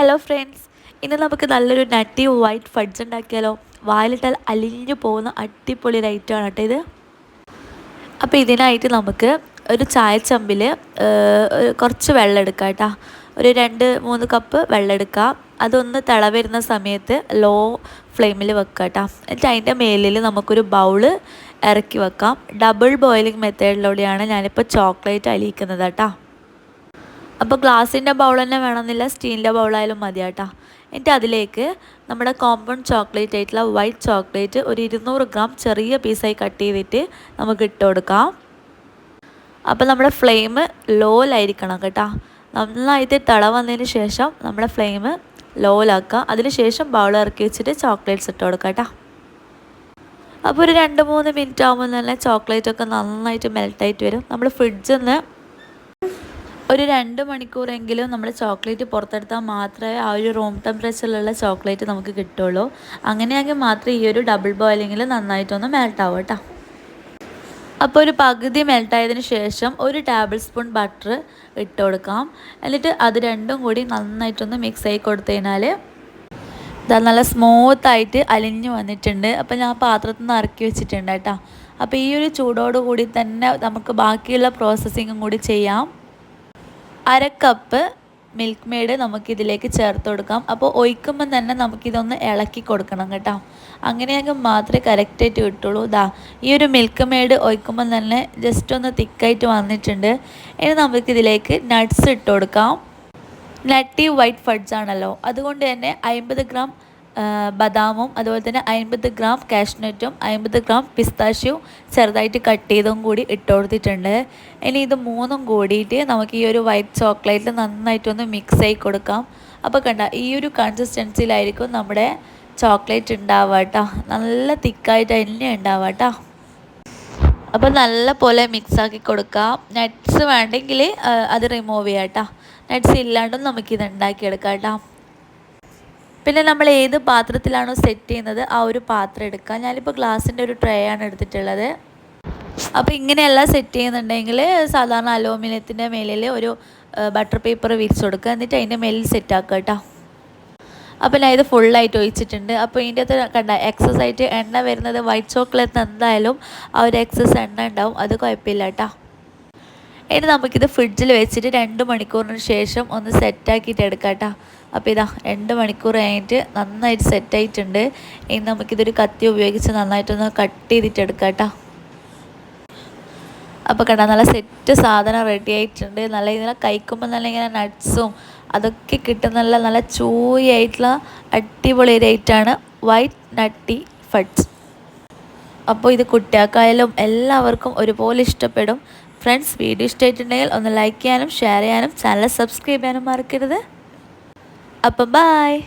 Hello friends ഇന്ന് നമുക്ക് നല്ലൊരു നട്ടി വൈറ്റ് ഫഡ്സ് ഉണ്ടാക്കിയാലോ? വായിലിട്ടാൽ അലിഞ്ഞു പോകുന്ന അടിപൊളി ഒരു ഐറ്റമാണ് കേട്ടോ ഇത്. അപ്പോൾ ഇതിനായിട്ട് നമുക്ക് ഒരു ചായച്ചമ്പിൽ കുറച്ച് വെള്ളം എടുക്കാം കേട്ടോ. ഒരു രണ്ട് മൂന്ന് കപ്പ് വെള്ളം എടുക്കാം. അതൊന്ന് തിള വരുന്ന സമയത്ത് ലോ ഫ്ലെയിമിൽ വെക്കുക കേട്ടോ. എന്നിട്ട് അതിന്റെ മേലിൽ നമുക്കൊരു ബൗൾ ഇറക്കി വെക്കാം. ഡബിൾ ബോയിലിംഗ് മെത്തേഡിലൂടെയാണ് ഞാനിപ്പോൾ ചോക്ലേറ്റ് അലിയിക്കുന്നത് കേട്ടോ. അപ്പോൾ ഗ്ലാസിന്റെ ബൗൾ തന്നെ വേണമെന്നില്ല സ്റ്റീലിന്റെ ബൗളായാലും മതി കേട്ടോ എന്നിട്ട് അതിലേക്ക് നമ്മുടെ കോമ്പൗണ്ട് ചോക്ലേറ്റ് ആയിട്ടുള്ള വൈറ്റ് ചോക്ലേറ്റ് ഒരു ഇരുന്നൂറ് ഗ്രാം ചെറിയ പീസായി കട്ട് ചെയ്തിട്ട് നമുക്ക് ഇട്ട് കൊടുക്കാം. അപ്പോൾ നമ്മുടെ ഫ്ലെയിം ലോയിലായിരിക്കണം കേട്ടോ. നന്നായിട്ട് തിള വന്നതിന് ശേഷം നമ്മുടെ ഫ്ലെയിം ലോയിലാക്കുക അതിന് ശേഷം ബൗൾ ഇറക്കി വെച്ചിട്ട് ചോക്ലേറ്റ്സ് ഇട്ട് കൊടുക്കാം കേട്ടോ. അപ്പോൾ ഒരു രണ്ട് മൂന്ന് മിനിറ്റ് ആകുമ്പോൾ തന്നെ ചോക്ലേറ്റ് ഒക്കെ നന്നായിട്ട് മെൽട്ടായിട്ട് വരും. നമ്മൾ ഫ്രിഡ്ജിൽ നിന്ന് ഒരു രണ്ട് മണിക്കൂറെങ്കിലും നമ്മൾ ചോക്ലേറ്റ് പുറത്തെടുത്താൽ മാത്രമേ ആ ഒരു റൂം ടെമ്പറേച്ചറിലുള്ള ചോക്ലേറ്റ് നമുക്ക് കിട്ടുള്ളൂ അങ്ങനെയാണെങ്കിൽ മാത്രമേ ഈ ഒരു ഡബിൾ ബോയിലിങ്ങിൽ നന്നായിട്ടൊന്ന് മെൽട്ടാവും കേട്ടോ. അപ്പോൾ ഒരു പകുതി മെൽട്ടായതിന് ശേഷം ഒരു ടേബിൾ സ്പൂൺ ബട്ടർ ഇട്ട് കൊടുക്കാം. എന്നിട്ട് അത് രണ്ടും കൂടി നന്നായിട്ടൊന്ന് മിക്സ് ആയി കൊടുത്തു കഴിഞ്ഞാൽ നല്ല സ്മൂത്തായിട്ട് അലിഞ്ഞു വന്നിട്ടുണ്ട്. അപ്പോൾ ഞാൻ പാത്രത്തിൽ നിന്ന് ഇറക്കി വെച്ചിട്ടുണ്ട് കേട്ടോ. അപ്പോൾ ഈ ഒരു ചൂടോടുകൂടി തന്നെ നമുക്ക് ബാക്കിയുള്ള പ്രോസസ്സിങ്ങും കൂടി ചെയ്യാം. അര കപ്പ് മിൽക്ക് മെയ്ഡ് നമുക്കിതിലേക്ക് ചേർത്ത് കൊടുക്കാം. അപ്പോൾ ഒഴിക്കുമ്പം തന്നെ നമുക്കിതൊന്ന് ഇളക്കി കൊടുക്കണം കേട്ടോ. അങ്ങനെയെങ്കിൽ മാത്രമേ കറക്റ്റായിട്ട് കിട്ടുള്ളൂ. ഇതാ ഈ ഒരു മിൽക്ക് മെയ്ഡ് ഒഴിക്കുമ്പം തന്നെ ജസ്റ്റ് ഒന്ന് തിക്കായിട്ട് വന്നിട്ടുണ്ട്. ഇനി നമുക്കിതിലേക്ക് നട്ട്സ് ഇട്ട് കൊടുക്കാം. നട്ടി വൈറ്റ് ഫഡ്സ് ആണല്ലോ. അതുകൊണ്ട് തന്നെ അമ്പത് ഗ്രാം ബദാമും അതുപോലെ തന്നെ അൻപത് ഗ്രാം കാഷ്നട്ടും അൻപത് ഗ്രാം പിസ്താഷ്യവും ചെറുതായിട്ട് കട്ട് ചെയ്തും കൂടി ഇട്ട് കൊടുത്തിട്ടുണ്ട് ഇനി ഇത് മൂന്നും കൂടിയിട്ട് നമുക്ക് ഈ ഒരു വൈറ്റ് ചോക്ലേറ്റ് നന്നായിട്ടൊന്ന് മിക്സ് ആയി കൊടുക്കാം. അപ്പോൾ കണ്ട ഈ ഒരു കൺസിസ്റ്റൻസിയിലായിരിക്കും നമ്മുടെ ചോക്ലേറ്റ് ഉണ്ടാവുക നല്ല തിക്കായിട്ട് തന്നെ ഉണ്ടാവുക അപ്പോൾ നല്ല പോലെ മിക്സാക്കി കൊടുക്കാം. നട്ട്സ് വേണ്ടെങ്കിൽ അത് റിമൂവ് ചെയ്യാം കേട്ടോ നട്ട്സ് ഇല്ലാണ്ടും നമുക്കിത് ഉണ്ടാക്കിയെടുക്കാം കേട്ടോ പിന്നെ നമ്മൾ ഏത് പാത്രത്തിലാണോ സെറ്റ് ചെയ്യുന്നത് ആ ഒരു പാത്രം എടുക്കുക ഞാനിപ്പോൾ ഗ്ലാസിന്റെ ഒരു ട്രേ ആണ് എടുത്തിട്ടുള്ളത്. അപ്പോൾ ഇങ്ങനെയല്ല സെറ്റ് ചെയ്യുന്നുണ്ടെങ്കിൽ സാധാരണ അലോമിനിയത്തിന്റെ മേലിൽ ഒരു ബട്ടർ പേപ്പർ വിരിച്ചു കൊടുക്കുക. എന്നിട്ട് അതിന്റെ മേലിൽ സെറ്റ് ആക്കുക കേട്ടോ അപ്പോൾ ഞാൻ ഇത് ഫുള്ളായിട്ട് ഒഴിച്ചിട്ടുണ്ട്. അപ്പോൾ ഇതിന്റെ അകത്ത് കണ്ട എക്സസ് ആയിട്ട് എണ്ണ വരുന്നത് വൈറ്റ് ചോക്ലേറ്റ് എന്തായാലും ആ ഒരു എക്സസ് എണ്ണ ഉണ്ടാവും. അത് കുഴപ്പമില്ല കേട്ടോ ഇനി നമുക്കിത് ഫ്രിഡ്ജിൽ വെച്ചിട്ട് രണ്ട് മണിക്കൂറിന് ശേഷം ഒന്ന് സെറ്റാക്കിയിട്ട് എടുക്കാം കേട്ടോ അപ്പോൾ ഇതാ രണ്ട് മണിക്കൂർ കഴിഞ്ഞിട്ട് നന്നായിട്ട് സെറ്റായിട്ടുണ്ട്. ഇനി നമുക്കിതൊരു കത്തി ഉപയോഗിച്ച് നന്നായിട്ടൊന്ന് കട്ട് ചെയ്തിട്ട് എടുക്കാം കേട്ടോ അപ്പോൾ കേട്ടോ നല്ല സെറ്റ് സാധനം റെഡി ആയിട്ടുണ്ട്. നല്ല ഇതിനെ കഴിക്കുമ്പോൾ നല്ല ഇങ്ങനെ നട്ട്സും അതൊക്കെ കിട്ടുന്ന നല്ല നല്ല ചൂയായിട്ടുള്ള അടിപൊളി റേറ്റാണ് വൈറ്റ് നട്ടി ഫഡ്സ് അപ്പോൾ ഇത് കുട്ടികൾക്കായാലും എല്ലാവർക്കും ഒരുപോലെ ഇഷ്ടപ്പെടും. ഫ്രണ്ട്സ് വീഡിയോ ഇഷ്ടമായിട്ടുണ്ടെങ്കിൽ ഒന്ന് ലൈക്ക് ചെയ്യാനും ഷെയർ ചെയ്യാനും ചാനൽ സബ്സ്ക്രൈബ് ചെയ്യാനും മറക്കരുത്. അപ്പം ബായ്